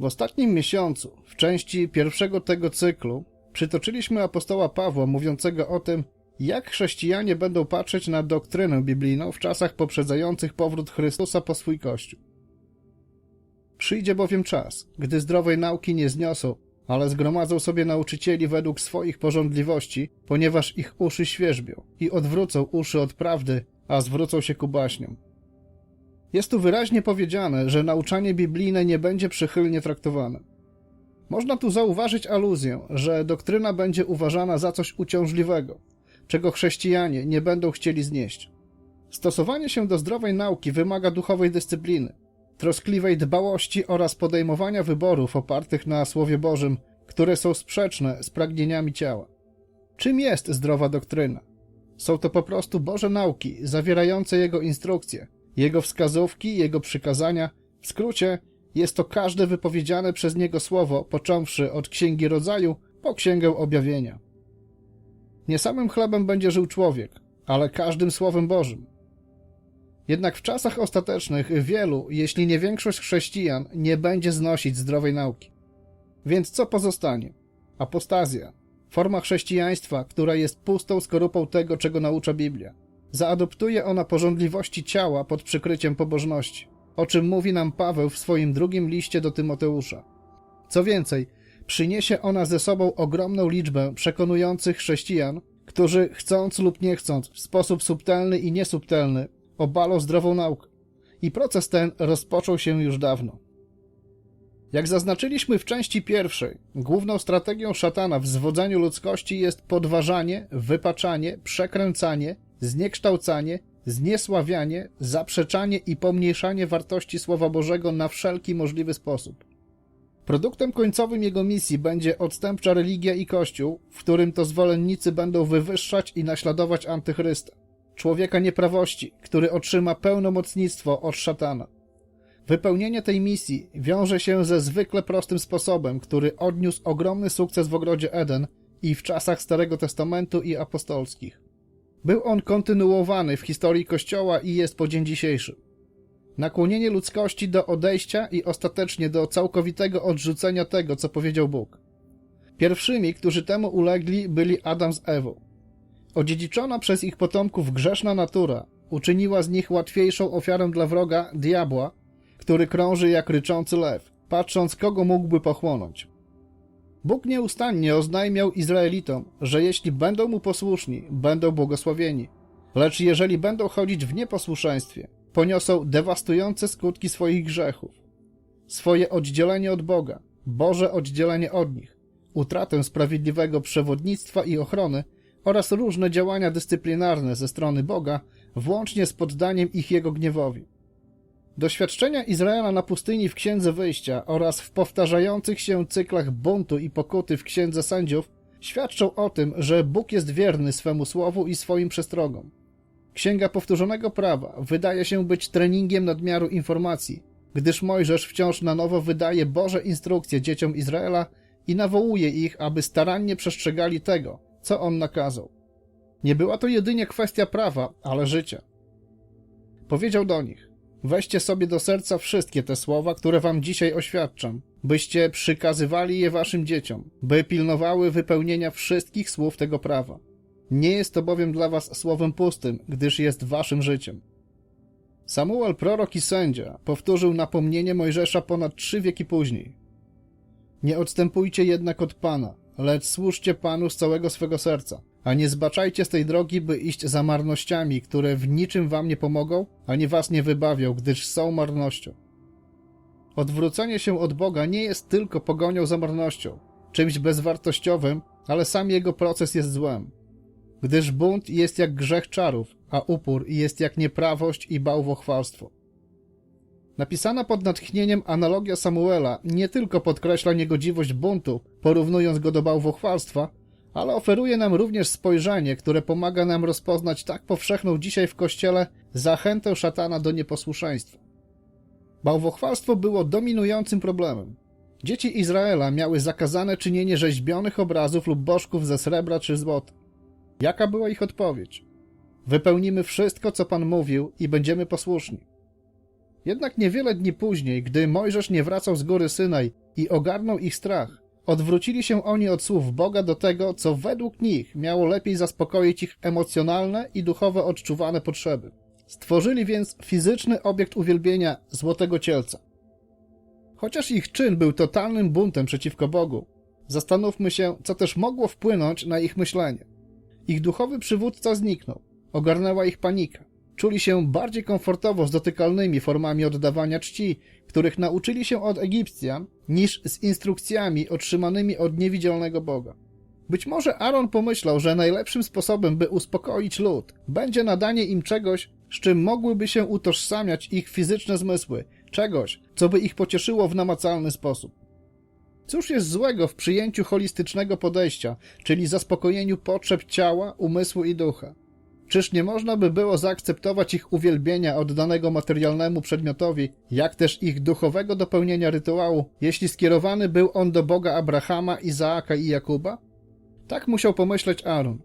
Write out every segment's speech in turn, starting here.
W ostatnim miesiącu, w części pierwszego tego cyklu, przytoczyliśmy apostoła Pawła mówiącego o tym, jak chrześcijanie będą patrzeć na doktrynę biblijną w czasach poprzedzających powrót Chrystusa po swój Kościół. Przyjdzie bowiem czas, gdy zdrowej nauki nie zniosą, ale zgromadzą sobie nauczycieli według swoich porządliwości, ponieważ ich uszy świerzbią i odwrócą uszy od prawdy, a zwrócą się ku baśniom. Jest tu wyraźnie powiedziane, że nauczanie biblijne nie będzie przychylnie traktowane. Można tu zauważyć aluzję, że doktryna będzie uważana za coś uciążliwego, czego chrześcijanie nie będą chcieli znieść. Stosowanie się do zdrowej nauki wymaga duchowej dyscypliny, troskliwej dbałości oraz podejmowania wyborów opartych na Słowie Bożym, które są sprzeczne z pragnieniami ciała. Czym jest zdrowa doktryna? Są to po prostu Boże nauki, zawierające Jego instrukcje, Jego wskazówki, Jego przykazania. W skrócie, jest to każde wypowiedziane przez Niego słowo, począwszy od Księgi Rodzaju po Księgę Objawienia. Nie samym chlebem będzie żył człowiek, ale każdym Słowem Bożym. Jednak w czasach ostatecznych wielu, jeśli nie większość chrześcijan, nie będzie znosić zdrowej nauki. Więc co pozostanie? Apostazja, forma chrześcijaństwa, która jest pustą skorupą tego, czego naucza Biblia. Zaadoptuje ona porządliwości ciała pod przykryciem pobożności, o czym mówi nam Paweł w swoim drugim liście do Tymoteusza. Co więcej, przyniesie ona ze sobą ogromną liczbę przekonujących chrześcijan, którzy chcąc lub nie chcąc, w sposób subtelny i niesubtelny, obalą zdrową naukę. I proces ten rozpoczął się już dawno. Jak zaznaczyliśmy w części pierwszej, główną strategią szatana w zwodzeniu ludzkości jest podważanie, wypaczanie, przekręcanie, zniekształcanie, zniesławianie, zaprzeczanie i pomniejszanie wartości Słowa Bożego na wszelki możliwy sposób. Produktem końcowym jego misji będzie odstępcza religia i kościół, w którym to zwolennicy będą wywyższać i naśladować antychrysta, człowieka nieprawości, który otrzyma pełnomocnictwo od szatana. Wypełnienie tej misji wiąże się ze zwykle prostym sposobem, który odniósł ogromny sukces w ogrodzie Eden i w czasach Starego Testamentu i apostolskich. Był on kontynuowany w historii Kościoła i jest po dzień dzisiejszy. Nakłonienie ludzkości do odejścia i ostatecznie do całkowitego odrzucenia tego, co powiedział Bóg. Pierwszymi, którzy temu ulegli, byli Adam z Ewą. Odziedziczona przez ich potomków grzeszna natura uczyniła z nich łatwiejszą ofiarę dla wroga, diabła, który krąży jak ryczący lew, patrząc kogo mógłby pochłonąć. Bóg nieustannie oznajmiał Izraelitom, że jeśli będą mu posłuszni, będą błogosławieni, lecz jeżeli będą chodzić w nieposłuszeństwie, poniosą dewastujące skutki swoich grzechów, swoje oddzielenie od Boga, Boże oddzielenie od nich, utratę sprawiedliwego przewodnictwa i ochrony oraz różne działania dyscyplinarne ze strony Boga, włącznie z poddaniem ich Jego gniewowi. Doświadczenia Izraela na pustyni w Księdze Wyjścia oraz w powtarzających się cyklach buntu i pokuty w Księdze Sędziów świadczą o tym, że Bóg jest wierny swemu słowu i swoim przestrogom. Księga Powtórzonego Prawa wydaje się być treningiem nadmiaru informacji, gdyż Mojżesz wciąż na nowo wydaje Boże instrukcje dzieciom Izraela i nawołuje ich, aby starannie przestrzegali tego, co on nakazał. Nie była to jedynie kwestia prawa, ale życia. Powiedział do nich: Weźcie sobie do serca wszystkie te słowa, które wam dzisiaj oświadczam, byście przykazywali je waszym dzieciom, by pilnowały wypełnienia wszystkich słów tego prawa. Nie jest to bowiem dla was słowem pustym, gdyż jest waszym życiem. Samuel, prorok i sędzia, powtórzył napomnienie Mojżesza ponad trzy wieki później. Nie odstępujcie jednak od Pana, lecz służcie Panu z całego swego serca, a nie zbaczajcie z tej drogi, by iść za marnościami, które w niczym wam nie pomogą, ani was nie wybawią, gdyż są marnością. Odwrócenie się od Boga nie jest tylko pogonią za marnością, czymś bezwartościowym, ale sam jego proces jest złem. Gdyż bunt jest jak grzech czarów, a upór jest jak nieprawość i bałwochwalstwo. Napisana pod natchnieniem analogia Samuela nie tylko podkreśla niegodziwość buntu, porównując go do bałwochwalstwa, ale oferuje nam również spojrzenie, które pomaga nam rozpoznać tak powszechną dzisiaj w Kościele zachętę szatana do nieposłuszeństwa. Bałwochwalstwo było dominującym problemem. Dzieci Izraela miały zakazane czynienie rzeźbionych obrazów lub bożków ze srebra czy złota. Jaka była ich odpowiedź? Wypełnimy wszystko, co Pan mówił i będziemy posłuszni. Jednak niewiele dni później, gdy Mojżesz nie wracał z góry Synaj i ogarnął ich strach. Odwrócili się oni od słów Boga do tego, co według nich miało lepiej zaspokoić ich emocjonalne i duchowo odczuwane potrzeby. Stworzyli więc fizyczny obiekt uwielbienia złotego cielca. Chociaż ich czyn był totalnym buntem przeciwko Bogu, zastanówmy się, co też mogło wpłynąć na ich myślenie. Ich duchowy przywódca zniknął, ogarnęła ich panika. Czuli się bardziej komfortowo z dotykalnymi formami oddawania czci, których nauczyli się od Egipcjan, niż z instrukcjami otrzymanymi od niewidzialnego Boga. Być może Aaron pomyślał, że najlepszym sposobem, by uspokoić lud, będzie nadanie im czegoś, z czym mogłyby się utożsamiać ich fizyczne zmysły, czegoś, co by ich pocieszyło w namacalny sposób. Cóż jest złego w przyjęciu holistycznego podejścia, czyli zaspokojeniu potrzeb ciała, umysłu i ducha? Czyż nie można by było zaakceptować ich uwielbienia oddanego materialnemu przedmiotowi, jak też ich duchowego dopełnienia rytuału, jeśli skierowany był on do Boga Abrahama, Izaaka i Jakuba? Tak musiał pomyśleć Aaron.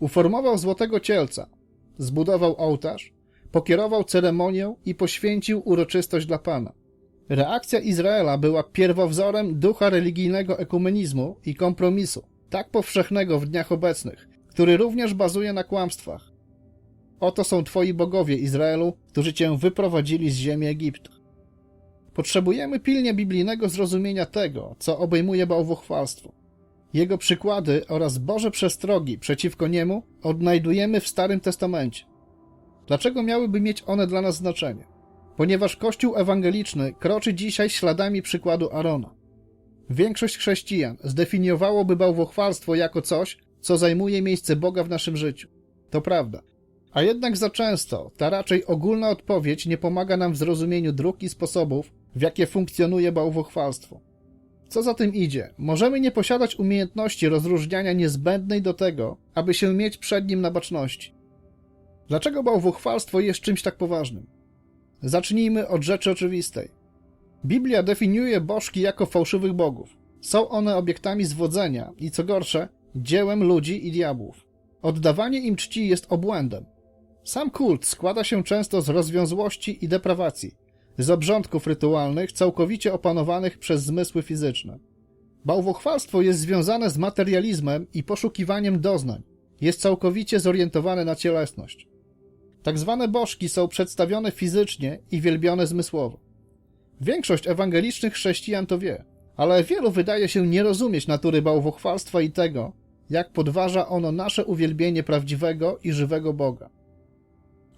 Uformował złotego cielca, zbudował ołtarz, pokierował ceremonią i poświęcił uroczystość dla Pana. Reakcja Izraela była pierwowzorem ducha religijnego ekumenizmu i kompromisu, tak powszechnego w dniach obecnych, który również bazuje na kłamstwach. Oto są Twoi bogowie, Izraelu, którzy Cię wyprowadzili z ziemi Egiptu. Potrzebujemy pilnie biblijnego zrozumienia tego, co obejmuje bałwochwalstwo. Jego przykłady oraz Boże przestrogi przeciwko niemu odnajdujemy w Starym Testamencie. Dlaczego miałyby mieć one dla nas znaczenie? Ponieważ Kościół ewangeliczny kroczy dzisiaj śladami przykładu Arona. Większość chrześcijan zdefiniowałoby bałwochwalstwo jako coś, co zajmuje miejsce Boga w naszym życiu. To prawda. A jednak za często ta raczej ogólna odpowiedź nie pomaga nam w zrozumieniu dróg i sposobów, w jakie funkcjonuje bałwochwalstwo. Co za tym idzie, możemy nie posiadać umiejętności rozróżniania niezbędnej do tego, aby się mieć przed nim na baczności. Dlaczego bałwochwalstwo jest czymś tak poważnym? Zacznijmy od rzeczy oczywistej. Biblia definiuje bożki jako fałszywych bogów. Są one obiektami zwodzenia i co gorsze, dziełem ludzi i diabłów. Oddawanie im czci jest obłędem. Sam kult składa się często z rozwiązłości i deprawacji, z obrządków rytualnych całkowicie opanowanych przez zmysły fizyczne. Bałwochwalstwo jest związane z materializmem i poszukiwaniem doznań. Jest całkowicie zorientowane na cielesność. Tak zwane bożki są przedstawione fizycznie i wielbione zmysłowo. Większość ewangelicznych chrześcijan to wie, ale wielu wydaje się nie rozumieć natury bałwochwalstwa i tego, jak podważa ono nasze uwielbienie prawdziwego i żywego Boga.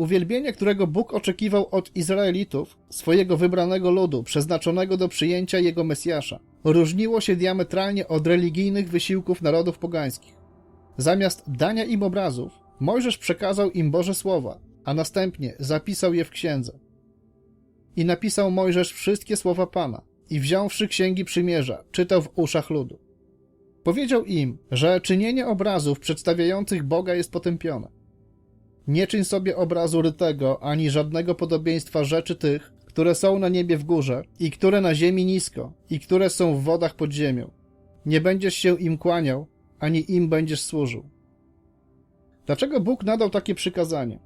Uwielbienie, którego Bóg oczekiwał od Izraelitów, swojego wybranego ludu, przeznaczonego do przyjęcia Jego Mesjasza, różniło się diametralnie od religijnych wysiłków narodów pogańskich. Zamiast dania im obrazów, Mojżesz przekazał im Boże Słowa, a następnie zapisał je w księdze. I napisał Mojżesz wszystkie słowa Pana i wziąwszy księgi przymierza, czytał w uszach ludu. Powiedział im, że czynienie obrazów przedstawiających Boga jest potępione. Nie czyń sobie obrazu rytego, ani żadnego podobieństwa rzeczy tych, które są na niebie w górze i które na ziemi nisko i które są w wodach pod ziemią. Nie będziesz się im kłaniał, ani im będziesz służył. Dlaczego Bóg nadał takie przykazanie?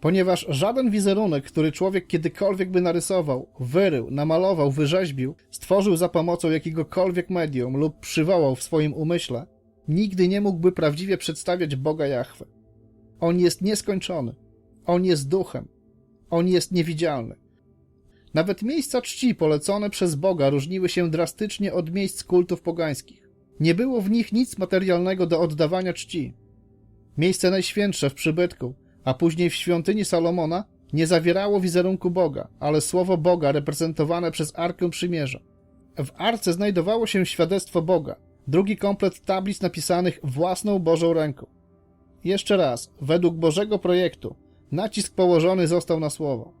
Ponieważ żaden wizerunek, który człowiek kiedykolwiek by narysował, wyrył, namalował, wyrzeźbił, stworzył za pomocą jakiegokolwiek medium lub przywołał w swoim umyśle, nigdy nie mógłby prawdziwie przedstawiać Boga Jahwe. On jest nieskończony. On jest duchem. On jest niewidzialny. Nawet miejsca czci polecone przez Boga różniły się drastycznie od miejsc kultów pogańskich. Nie było w nich nic materialnego do oddawania czci. Miejsce najświętsze w przybytku, a później w świątyni Salomona, nie zawierało wizerunku Boga, ale słowo Boga reprezentowane przez Arkę Przymierza. W arce znajdowało się świadectwo Boga, drugi komplet tablic napisanych własną Bożą ręką. Jeszcze raz, według Bożego projektu, nacisk położony został na słowo.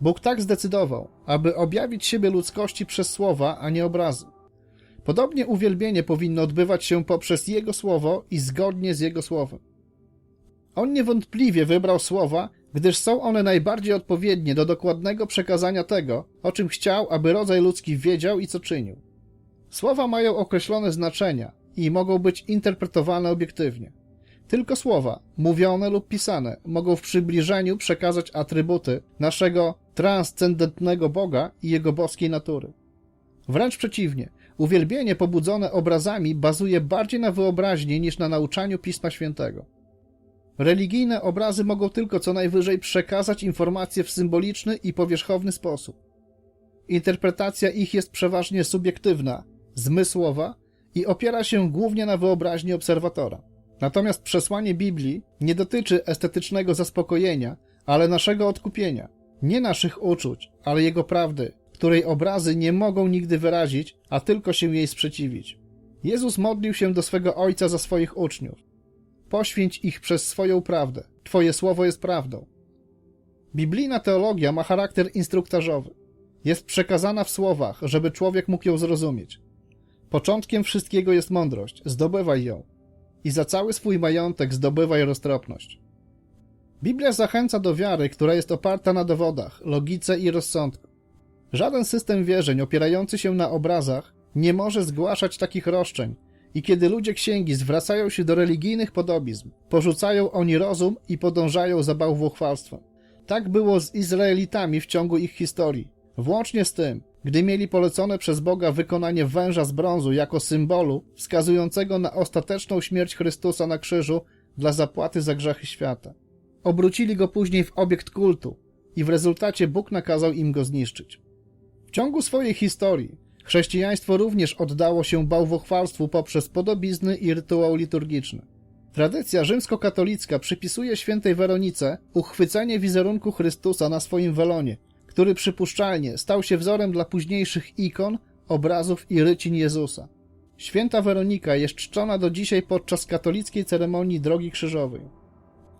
Bóg tak zdecydował, aby objawić siebie ludzkości przez słowa, a nie obrazy. Podobnie uwielbienie powinno odbywać się poprzez Jego słowo i zgodnie z Jego słowem. On niewątpliwie wybrał słowa, gdyż są one najbardziej odpowiednie do dokładnego przekazania tego, o czym chciał, aby rodzaj ludzki wiedział i co czynił. Słowa mają określone znaczenia i mogą być interpretowane obiektywnie. Tylko słowa, mówione lub pisane, mogą w przybliżeniu przekazać atrybuty naszego transcendentnego Boga i Jego boskiej natury. Wręcz przeciwnie, uwielbienie pobudzone obrazami bazuje bardziej na wyobraźni niż na nauczaniu Pisma Świętego. Religijne obrazy mogą tylko co najwyżej przekazać informacje w symboliczny i powierzchowny sposób. Interpretacja ich jest przeważnie subiektywna, zmysłowa i opiera się głównie na wyobraźni obserwatora. Natomiast przesłanie Biblii nie dotyczy estetycznego zaspokojenia, ale naszego odkupienia, nie naszych uczuć, ale jego prawdy, której obrazy nie mogą nigdy wyrazić, a tylko się jej sprzeciwić. Jezus modlił się do swego Ojca za swoich uczniów. Poświęć ich przez swoją prawdę. Twoje słowo jest prawdą. Biblijna teologia ma charakter instruktażowy. Jest przekazana w słowach, żeby człowiek mógł ją zrozumieć. Początkiem wszystkiego jest mądrość, zdobywaj ją. I za cały swój majątek zdobywaj roztropność. Biblia zachęca do wiary, która jest oparta na dowodach, logice i rozsądku. Żaden system wierzeń opierający się na obrazach nie może zgłaszać takich roszczeń i kiedy ludzie księgi zwracają się do religijnych podobizm, porzucają oni rozum i podążają za bałwochwalstwem. Tak było z Izraelitami w ciągu ich historii, włącznie z tym, gdy mieli polecone przez Boga wykonanie węża z brązu jako symbolu wskazującego na ostateczną śmierć Chrystusa na krzyżu dla zapłaty za grzechy świata. Obrócili go później w obiekt kultu i w rezultacie Bóg nakazał im go zniszczyć. W ciągu swojej historii chrześcijaństwo również oddało się bałwochwalstwu poprzez podobizny i rytuał liturgiczny. Tradycja rzymskokatolicka przypisuje świętej Weronice uchwycenie wizerunku Chrystusa na swoim welonie, który przypuszczalnie stał się wzorem dla późniejszych ikon, obrazów i rycin Jezusa. Święta Weronika jest czczona do dzisiaj podczas katolickiej ceremonii Drogi Krzyżowej.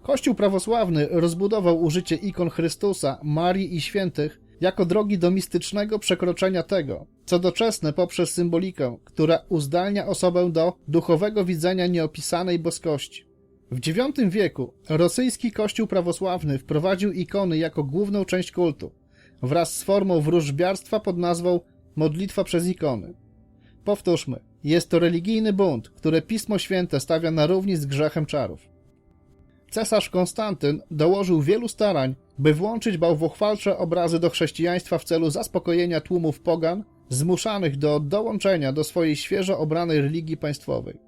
Kościół prawosławny rozbudował użycie ikon Chrystusa, Marii i świętych jako drogi do mistycznego przekroczenia tego, co doczesne poprzez symbolikę, która uzdalnia osobę do duchowego widzenia nieopisanej boskości. W IX wieku rosyjski kościół prawosławny wprowadził ikony jako główną część kultu, wraz z formą wróżbiarstwa pod nazwą modlitwa przez ikony. Powtórzmy, jest to religijny bunt, które Pismo Święte stawia na równi z grzechem czarów. Cesarz Konstantyn dołożył wielu starań, by włączyć bałwochwalcze obrazy do chrześcijaństwa w celu zaspokojenia tłumów pogan, zmuszanych do dołączenia do swojej świeżo obranej religii państwowej.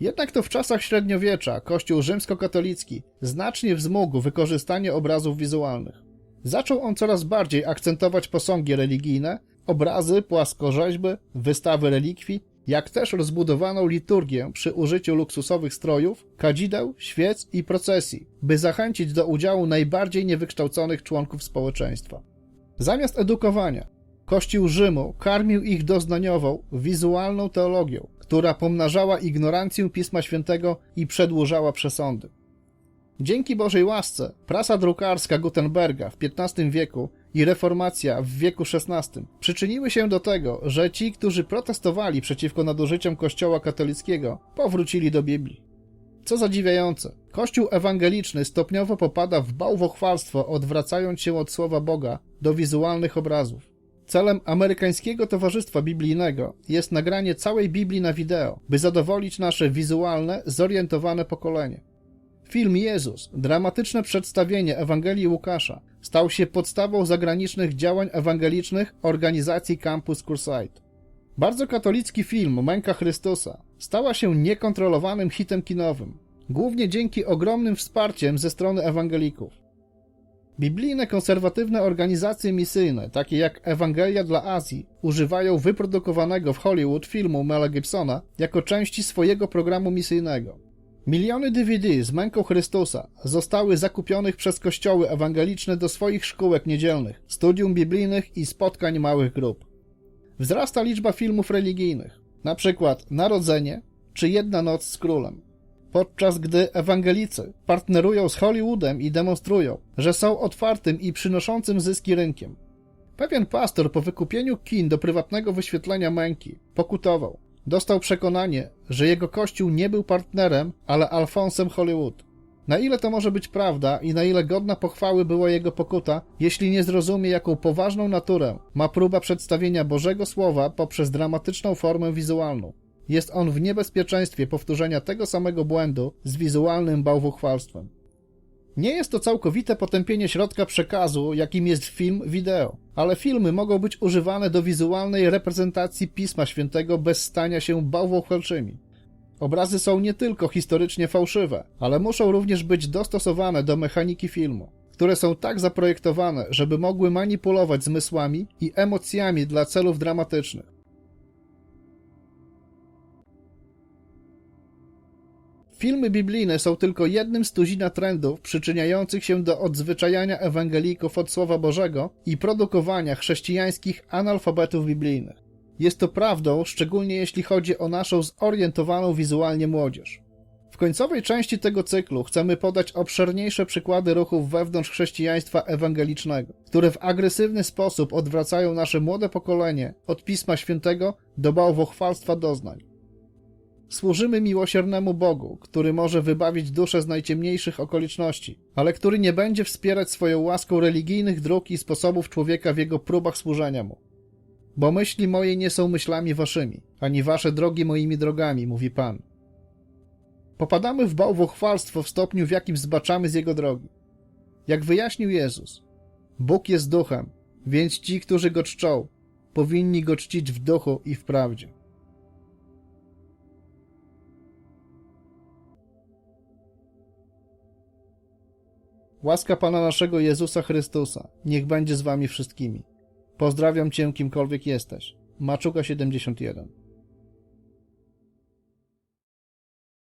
Jednak to w czasach średniowiecza Kościół rzymskokatolicki znacznie wzmógł wykorzystanie obrazów wizualnych. Zaczął on coraz bardziej akcentować posągi religijne, obrazy, płaskorzeźby, wystawy relikwii, jak też rozbudowano liturgię przy użyciu luksusowych strojów, kadzideł, świec i procesji, by zachęcić do udziału najbardziej niewykształconych członków społeczeństwa. Zamiast edukowania, Kościół Rzymu karmił ich doznaniową, wizualną teologią, która pomnażała ignorancję Pisma Świętego i przedłużała przesądy. Dzięki Bożej łasce prasa drukarska Gutenberga w XV wieku i reformacja w wieku XVI przyczyniły się do tego, że ci, którzy protestowali przeciwko nadużyciom Kościoła katolickiego, powrócili do Biblii. Co zadziwiające, Kościół ewangeliczny stopniowo popada w bałwochwalstwo, odwracając się od słowa Boga do wizualnych obrazów. Celem amerykańskiego Towarzystwa Biblijnego jest nagranie całej Biblii na wideo, by zadowolić nasze wizualne, zorientowane pokolenie. Film Jezus, dramatyczne przedstawienie Ewangelii Łukasza, stał się podstawą zagranicznych działań ewangelicznych organizacji Campus Crusade. Bardzo katolicki film Męka Chrystusa stała się niekontrolowanym hitem kinowym, głównie dzięki ogromnym wsparciem ze strony ewangelików. Biblijne konserwatywne organizacje misyjne, takie jak Ewangelia dla Azji, używają wyprodukowanego w Hollywood filmu Mela Gibsona jako części swojego programu misyjnego. Miliony DVD z męką Chrystusa zostały zakupionych przez kościoły ewangeliczne do swoich szkółek niedzielnych, studium biblijnych i spotkań małych grup. Wzrasta liczba filmów religijnych, na Narodzenie czy Jedna noc z królem. Podczas gdy ewangelicy partnerują z Hollywoodem i demonstrują, że są otwartym i przynoszącym zyski rynkiem. Pewien pastor po wykupieniu kin do prywatnego wyświetlenia męki pokutował, Dostał przekonanie, że jego kościół nie był partnerem, ale Alfonsem Hollywood. Na ile to może być prawda i na ile godna pochwały była jego pokuta, jeśli nie zrozumie, jaką poważną naturę ma próba przedstawienia Bożego Słowa poprzez dramatyczną formę wizualną. Jest on w niebezpieczeństwie powtórzenia tego samego błędu z wizualnym bałwochwalstwem. Nie jest to całkowite potępienie środka przekazu, jakim jest film wideo, ale filmy mogą być używane do wizualnej reprezentacji Pisma Świętego bez stania się bałwochwalczymi. Obrazy są nie tylko historycznie fałszywe, ale muszą również być dostosowane do mechaniki filmu, które są tak zaprojektowane, żeby mogły manipulować zmysłami i emocjami dla celów dramatycznych. Filmy biblijne są tylko jednym z tuzina trendów przyczyniających się do odzwyczajania ewangelików od Słowa Bożego i produkowania chrześcijańskich analfabetów biblijnych. Jest to prawdą, szczególnie jeśli chodzi o naszą zorientowaną wizualnie młodzież. W końcowej części tego cyklu chcemy podać obszerniejsze przykłady ruchów wewnątrz chrześcijaństwa ewangelicznego, które w agresywny sposób odwracają nasze młode pokolenie od Pisma Świętego do bałwochwalstwa doznań. Służymy miłosiernemu Bogu, który może wybawić duszę z najciemniejszych okoliczności, ale który nie będzie wspierać swoją łaską religijnych dróg i sposobów człowieka w jego próbach służenia mu. Bo myśli moje nie są myślami waszymi, ani wasze drogi moimi drogami, mówi Pan. Popadamy w bałwochwalstwo w stopniu, w jakim zbaczamy z jego drogi. Jak wyjaśnił Jezus, Bóg jest duchem, więc ci, którzy go czczą, powinni go czcić w duchu i w prawdzie. Łaska Pana naszego Jezusa Chrystusa, niech będzie z wami wszystkimi. Pozdrawiam Cię, kimkolwiek jesteś. Maczuka 71